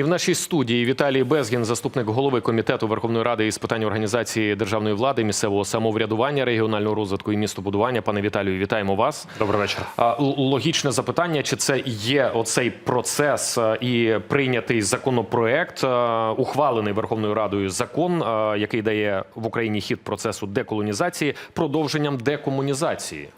І в нашій студії Віталій Безгін, заступник голови комітету Верховної Ради із питань організації державної влади, місцевого самоврядування, регіонального розвитку і містобудування. Пане Віталію, вітаємо вас. Добрий вечір. Логічне запитання: чи це є оцей процес і прийнятий законопроект, ухвалений Верховною Радою закон, який дає в Україні хід процесу деколонізації, продовженням декомунізації?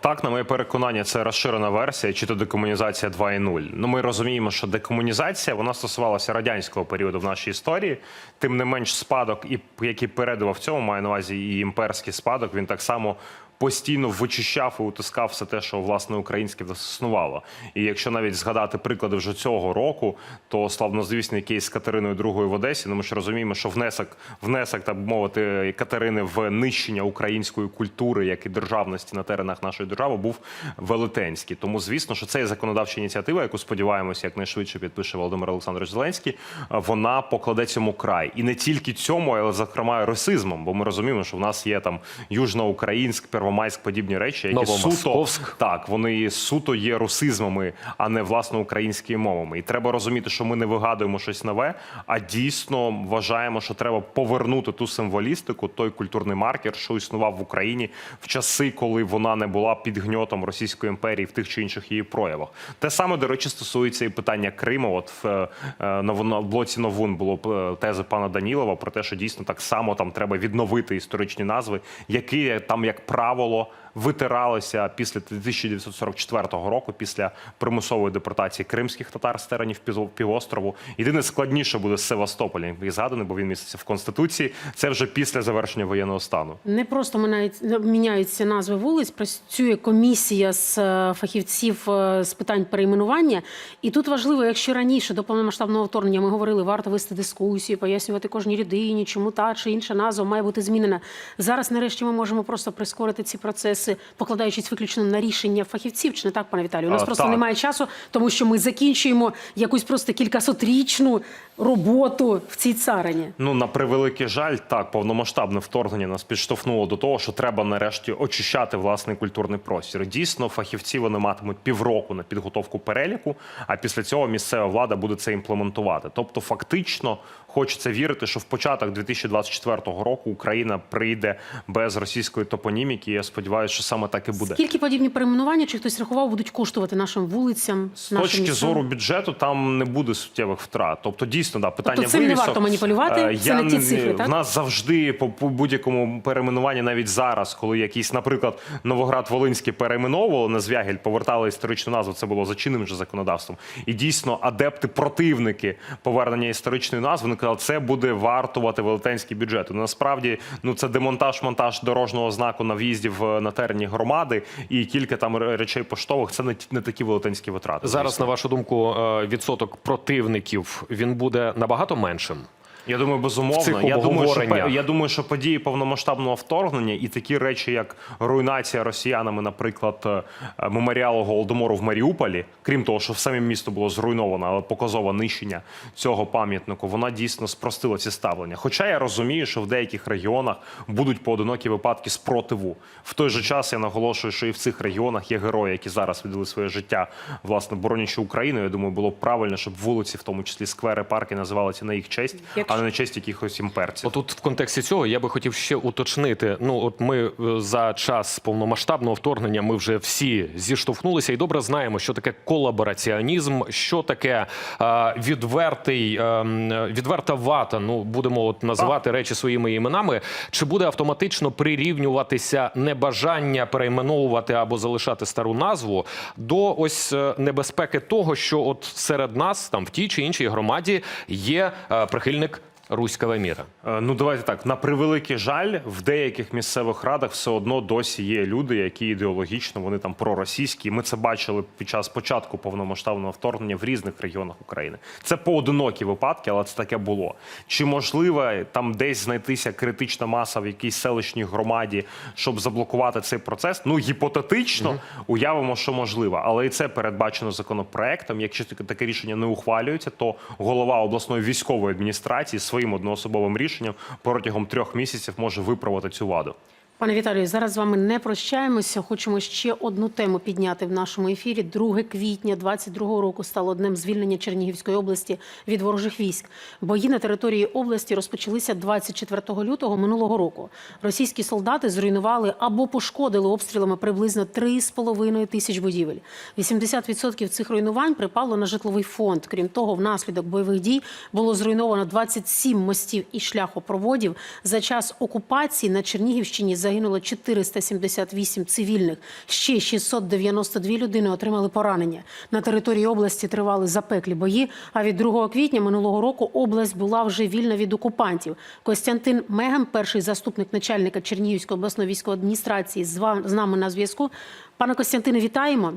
Так, на моє переконання, це розширена версія, чи то декомунізація 2.0. Ну, ми розуміємо, що декомунізація вона стосувалася радянського періоду в нашій історії. Тим не менш, спадок, і який передував цьому, має на увазі і імперський спадок. Він так само. Постійно вичищав і утискав все те, що власне українське існувало. І якщо навіть згадати приклади вже цього року, то славнозвісний кейс з Катериною II в Одесі. Ну ми ж розуміємо, що внесок, внесок так би мовити, Катерини в нищення української культури, як і державності на теренах нашої держави, був велетенський. Тому, звісно, що це законодавча ініціатива, яку сподіваємося, якнайшвидше підпише Володимир Олександрович Зеленський. Вона покладе цьому край, і не тільки цьому, але зокрема і расизмом. Бо ми розуміємо, що в нас є там южноукраїнськ, первомайськ, подібні речі, які суто так, вони суто є русизмами, а не власне українськими мовами. І треба розуміти, що ми не вигадуємо щось нове, а дійсно вважаємо, що треба повернути ту символістику, той культурний маркер, що існував в Україні в часи, коли вона не була під гньотом Російської імперії в тих чи інших її проявах. Те саме, до речі, стосується і питання Криму. От в, е, новоно- блоці новин було е, тези пана Данілова про те, що дійсно так само там треба відновити історичні назви, які там, як правило, витиралися після 1944 року, після примусової депортації кримських татар з теренів півострову. Єдине складніше буде з Севастополя, як згаданий, бо він міститься в конституції. Це вже після завершення воєнного стану. Не просто минають- міняються назви вулиць, працює комісія з е, фахівців е, з питань перейменування. І тут важливо, якщо раніше до повномасштабного вторгнення ми говорили, варто вести дискусію, пояснювати кожній людині, чому та чи інша назва має бути змінена. Зараз, нарешті, ми можемо просто прискорити ці процеси, покладаючись виключно на рішення фахівців. Чи не так, пане Віталію? У нас А, просто так. немає часу, тому що ми закінчуємо якусь просто кількасотрічну роботу в цій царині. Ну на превеликий жаль, так повномасштабне вторгнення нас підштовхнуло до того, що треба нарешті очищати власний культурний простір. Дійсно, фахівці вони матимуть півроку на підготовку переліку, а після цього місцева влада буде це імплементувати. Тобто, фактично, хочеться вірити, що в початок 2024 року Україна прийде без російської топоніміки. Я сподіваюся, що саме так і буде. Скільки подібні перейменування, чи хтось рахував, будуть коштувати нашим вулицям? З точки зору бюджету там не буде суттєвих втрат. Тобто, дійсно, да, питання Тобто цим не варто маніпулювати? е, Це я не ті цифри, так? В нас завжди по, по будь-якому перейменуванні, навіть зараз, коли якийсь, наприклад, Новоград Волинський перейменовували на Звягель, повертали історичну назву. Це було за чинним же законодавством. І дійсно, адепти, противники повернення історичної назви, це буде вартувати велетенський бюджет. Ну, насправді, ну це демонтаж-монтаж дорожнього знаку на в'їзді в на терені громади і кілька там речей поштових. Це не, не такі велетенські витрати. Зараз, звісно. на вашу думку, е, відсоток противників він буде набагато меншим. Я думаю, безумовно. Я думаю, що я думаю, що події повномасштабного вторгнення і такі речі, як руйнація росіянами, наприклад, е, меморіалу голодомору в Маріуполі, крім того, що все місто було зруйновано, але показове нищення цього пам'ятнику, вона дійсно спростила ці ставлення. Хоча я розумію, що в деяких регіонах будуть поодинокі випадки спротиву. В той же час я наголошую, що і в цих регіонах є герої, які зараз віддали своє життя, власне, боронячи Україну. Я думаю, було б правильно, щоб вулиці, в тому числі сквери, парки, називалися на їх честь, Якщо- а не на честь якихось імперців. Отут в контексті цього я би хотів ще уточнити. Ну, от ми е, за час повномасштабного вторгнення ми вже всі зіштовхнулися і добре знаємо, що таке колабораціонізм, що таке е, відвертий, е, відверта вата. Ну будемо от називати речі своїми іменами. Чи буде автоматично прирівнюватися небажання перейменовувати або залишати стару назву до ось е, небезпеки того, що от серед нас, там в тій чи іншій громаді, є е, прихильник руського міра? Е, Ну, давайте так. На превеликий жаль, в деяких місцевих радах все одно досі є люди, які ідеологічно вони там проросійські. Ми це бачили під час початку повномасштабного вторгнення в різних регіонах України. Це поодинокі випадки, але це таке було. Чи можливо там десь знайтися критична маса в якійсь селищній громаді, щоб заблокувати цей процес? Ну гіпотетично уявимо, що можливо, але і це передбачено законопроектом. Якщо таке- таке рішення не ухвалюється, то голова обласної військової адміністрації своїм одноособовим рішенням протягом трьох місяців може виправити цю ваду. Пане Віталію, зараз з вами не прощаємося. Хочемо ще одну тему підняти в нашому ефірі. 2 квітня 22 року стало днем звільнення Чернігівської області від ворожих військ. Бої на території області розпочалися 24 лютого минулого року. Російські солдати зруйнували або пошкодили обстрілами приблизно 3,5 тисяч будівель. 80% цих руйнувань припало на житловий фонд. Крім того, внаслідок бойових дій було зруйновано 27 мостів і шляхопроводів. За час окупації на Чернігівщині загинуло 478 цивільних. Ще 692 людини отримали поранення. На території області тривали запеклі бої. А від 2 квітня минулого року область була вже вільна від окупантів. Костянтин Мегем, перший заступник начальника Чернігівської обласної військової адміністрації, з нами на зв'язку. Пане Костянтине, вітаємо.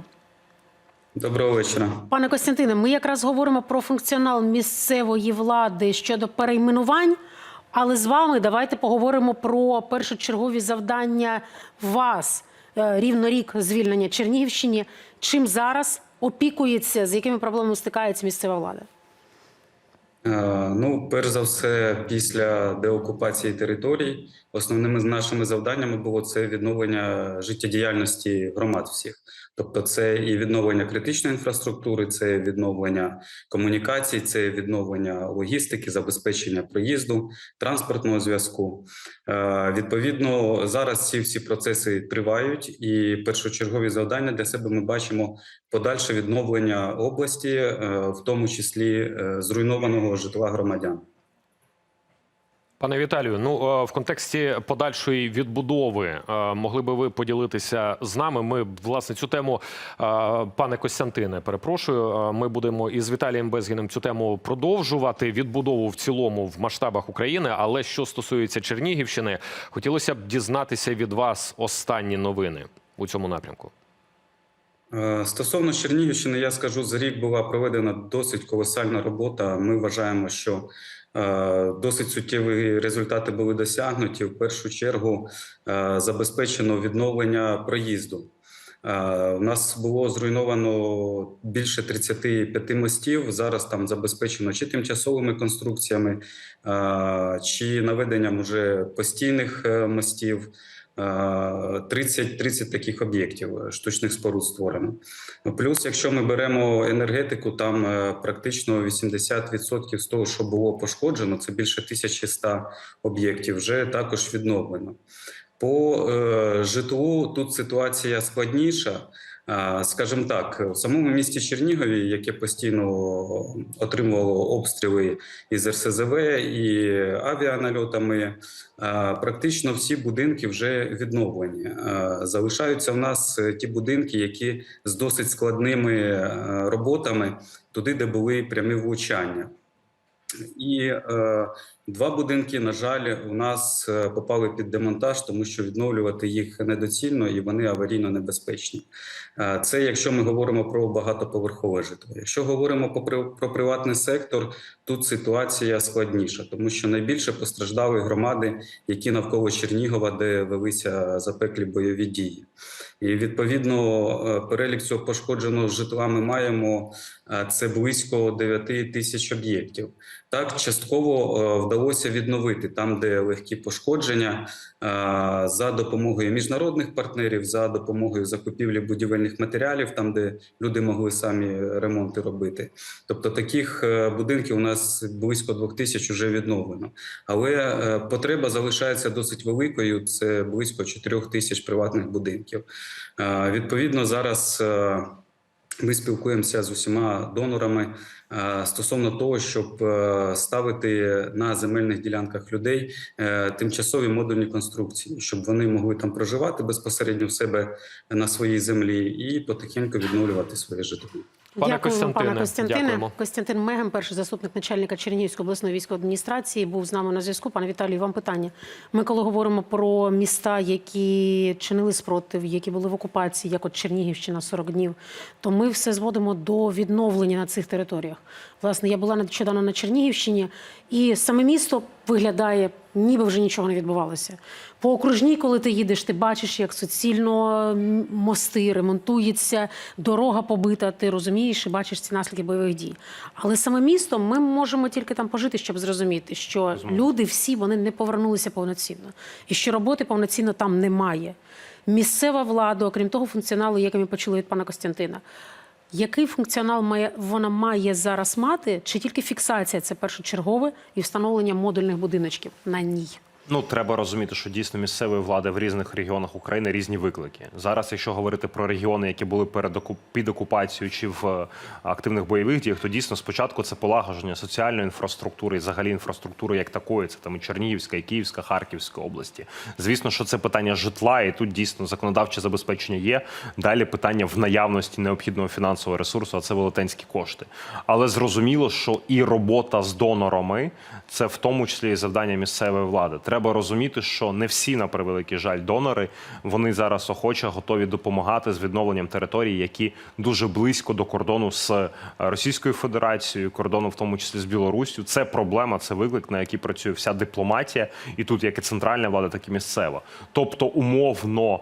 Доброго вечора. Пане Костянтине, ми якраз говоримо про функціонал місцевої влади щодо перейменувань. Але з вами давайте поговоримо про першочергові завдання вас. Е, Рівно рік звільнення Чернігівщині. Чим зараз опікується, з якими проблемами стикається місцева влада? Е, Ну, перш за все, після деокупації територій, основними нашими завданнями було це відновлення життєдіяльності громад всіх. Тобто, це і відновлення критичної інфраструктури, це відновлення комунікацій, це відновлення логістики, забезпечення проїзду, транспортного зв'язку. Е, Відповідно, зараз ці всі процеси тривають, і першочергові завдання для себе ми бачимо подальше відновлення області, е, в тому числі е, зруйнованого житла громадян. Пане Віталію, ну е, в контексті подальшої відбудови е, могли би ви поділитися з нами? Ми власне цю тему, е, пане Костянтине, перепрошую. Ми будемо із Віталієм Безгіним цю тему продовжувати відбудову в цілому в масштабах України. Але що стосується Чернігівщини, хотілося б дізнатися від вас останні новини у цьому напрямку. Стосовно Чернігівщини, я скажу, за рік була проведена досить колосальна робота. Ми вважаємо, що досить суттєві результати були досягнуті. В першу чергу е, забезпечено відновлення проїзду. Е, У нас було зруйновано більше 35 мостів. Зараз там забезпечено чи тимчасовими конструкціями, е, чи наведенням уже постійних е, мостів. Е, 30, 30 таких об'єктів е, штучних споруд створено. Плюс, якщо ми беремо енергетику, там е, практично 80% з того, що було пошкоджено, це більше 1100 об'єктів, вже також відновлено. По житлу тут ситуація складніша. Скажімо так, в самому місті Чернігові, яке постійно отримувало обстріли із РСЗВ і авіанальотами, практично всі будинки вже відновлені. Залишаються в нас е, ті будинки, які з досить складними е, роботами, туди, де були прямі влучання. І е, два будинки, на жаль, у нас е, попали під демонтаж, тому що відновлювати їх недоцільно і вони аварійно небезпечні. Е, це якщо ми говоримо про багатоповерхове житло. Якщо говоримо про, про приватний сектор, тут ситуація складніша, тому що найбільше постраждали громади, які навколо Чернігова, де велися запеклі бойові дії. І відповідно е, перелік цього пошкодженого житла ми маємо е, це близько 9 тисяч об'єктів. Так, частково е, вдалося відновити там, де легкі пошкодження, е, за допомогою міжнародних партнерів, за допомогою закупівлі будівельних матеріалів, там, де люди могли самі ремонти робити. Тобто таких е, будинків у нас близько двох тисяч вже відновлено. Але потреба залишається досить великою. Це близько 4 тисяч приватних будинків. Відповідно, зараз. Ми спілкуємося з усіма донорами е, стосовно того, щоб е, ставити на земельних ділянках людей е, тимчасові модульні конструкції, щоб вони могли там проживати безпосередньо в себе на своїй землі і потихеньку відновлювати своє житло. Пане пане Костянтине, Костянтине. дякуємо. Костянтин Мегем, перший заступник начальника Чернігівської обласної військової адміністрації, був з нами на зв'язку. Пане Віталію, вам питання. Ми коли говоримо про міста, які чинили спротив, які були в окупації, як от Чернігівщина 40 днів, то ми все зводимо до відновлення на цих територіях. Власне, я була нещодавно на Чернігівщині, і саме місто виглядає ніби вже нічого не відбувалося. По окружній, коли ти їдеш, ти бачиш, як суцільно мости ремонтуються, дорога побита, ти розумієш і бачиш ці наслідки бойових дій. Але саме місто ми можемо тільки там пожити, щоб зрозуміти, що люди всі вони не повернулися повноцінно, і що роботи повноцінно там немає. Місцева влада, окрім того функціоналу, який ми почули від пана Костянтина. Який функціонал має вона має зараз мати? Чи тільки фіксація це першочергове і встановлення модульних будиночків на ній? Ну, треба розуміти, що дійсно місцевої влади в різних регіонах України різні виклики. Зараз, якщо говорити про регіони, які були перед під окупацією чи в е, активних бойових діях, то дійсно спочатку це полагодження соціальної інфраструктури і взагалі інфраструктури як такої. Це там і Чернігівська, і Київська, Харківська області. Звісно, що це питання житла, і тут дійсно законодавче забезпечення є. Далі питання в наявності необхідного фінансового ресурсу, а це велетенські кошти. Але зрозуміло, що і робота з донорами це в тому числі і завдання місцевої влади. Треба розуміти, що не всі на превеликий жаль донори. Вони зараз охоче готові допомагати з відновленням територій, які дуже близько до кордону з е, Російською Федерацією, кордону в тому числі з Білоруссю. Це проблема, це виклик, на який працює вся дипломатія, і тут як і центральна влада, так і місцева. Тобто, умовно,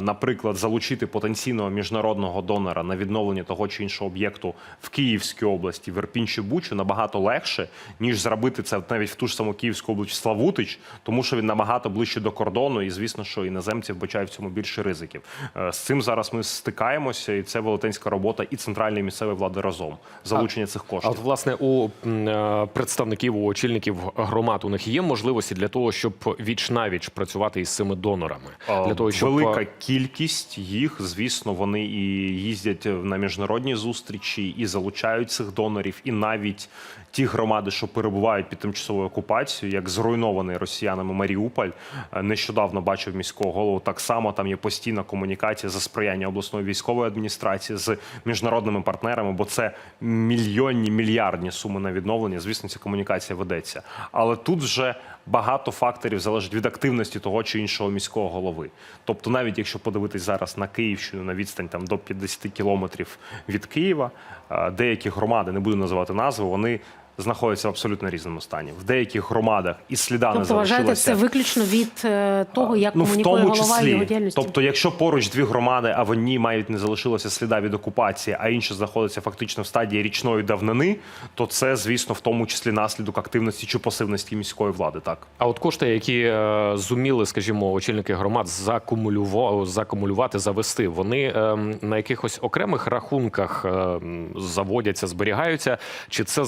наприклад, залучити потенційного міжнародного донора на відновлення того чи іншого об'єкту в Київській області, в Ірпінь чи Бучу набагато легше, ніж зробити це навіть в ту ж саму Київську область Славутич, тому що він набагато ближче до кордону, і звісно, що іноземці вбачають в цьому більше ризиків. Е, З цим зараз ми стикаємося, і це велетенська робота і центральної і місцевої влади разом. Залучення цих А коштів. от власне у е, представників, у очільників громад у них є можливості для того, щоб віч навіч працювати із цими донорами, А, для того, щоб е, велика кількість їх, звісно, вони і їздять на міжнародні зустрічі, і залучають цих донорів, і навіть ті громади, що перебувають під тимчасовою окупацією, як зруйнований росіянами Маріуполь, е, нещодавно бачив міського голову. Так само там є постійна комунікація за сприяння обласної військової адміністрації з міжнародними партнерами, бо це мільйонні мільярдні суми на відновлення. Звісно, ця комунікація ведеться. Але тут вже багато факторів залежить від активності того чи іншого міського голови. Тобто, навіть якщо подивитись зараз на Київщину на відстань там до 50 кілометрів від Києва, деякі громади, не буду називати назви, вони знаходяться в абсолютно різному стані. В деяких громадах і сліда не Тобто вважаєте, це виключно від е, того, як Ну, в тому голова числі. його діяльності? Тобто, якщо поруч дві громади, а в одній мають не залишилося сліда від окупації, а інша знаходиться фактично в стадії річної давнини, то це, звісно, в тому числі наслідок активності чи пасивності міської влади. Так. А от кошти, які е, зуміли, скажімо, очільники громад закумулюва- закумулювати, завести, вони ем, на якихось окремих рахунках ем, заводяться, зберігаються, чи це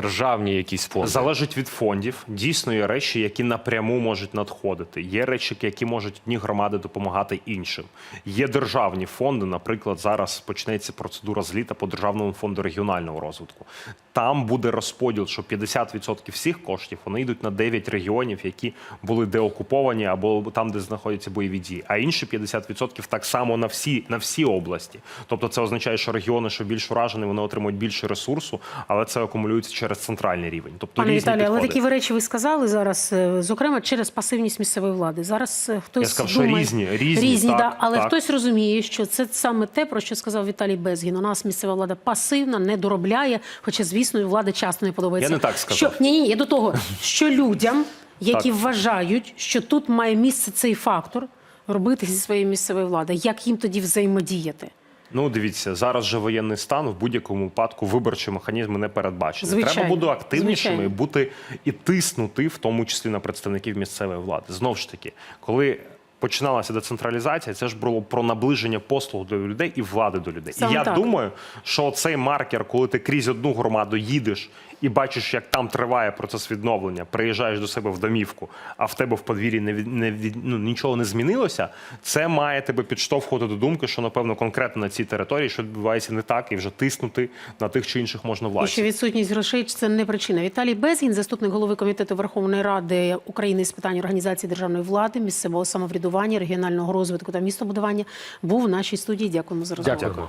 загальнодержавні якісь фонди? Залежить від фондів. Дійсно є речі, які напряму можуть надходити. Є речі, які можуть одні громади допомагати іншим. Є державні фонди. Наприклад, зараз почнеться процедура зліта по державному фонду регіонального розвитку. Там буде розподіл, що 50% всіх коштів вони йдуть на 9 регіонів, які були деокуповані або там, де знаходяться бойові дії. А інші 50% так само на всі на всі області. Тобто, це означає, що регіони, що більш уражені, вони отримують більше ресурсу, але це акумулюється через центральний рівень. Тобто Пане різні Віталію, але такі ви речі ви сказали зараз, е, зокрема через пасивність місцевої влади. Зараз е, хтось Я сказав, що думає, різні, різні, так, да, але так. хтось розуміє, що це саме те, про що сказав Віталій Безгін. У нас місцева влада пасивна, не доробляє, хоча, звісно, влади часто не подобається. Я не так сказав. Що, ні, ні, я до того, що людям, які Так. вважають, що тут має місце цей фактор, робити зі своєї місцевої влади, як їм тоді взаємодіяти? Ну, дивіться, зараз же воєнний стан в будь-якому випадку виборчі механізми не передбачені. Звичайно, Треба бути активнішими, звичайно. бути і тиснути, в тому числі на представників місцевої влади. Знову ж таки, коли починалася децентралізація, це ж було про наближення послуг до людей і влади до людей. Саме і я так. думаю, що цей маркер, коли ти крізь одну громаду їдеш і бачиш, як там триває процес відновлення, приїжджаєш до себе в домівку, а в тебе в подвір'ї не, не ну, нічого не змінилося. Це має тебе підштовхувати до думки, що напевно конкретно на цій території що відбувається не так, і вже тиснути на тих чи інших І що відсутність грошей це не причина. Віталій Безгін, заступник голови комітету Верховної Ради України з питань організації державної влади, місцевого самоврядування, регіонального розвитку та містобудування, був в нашій студії. Дякуємо за розмову. Дякую.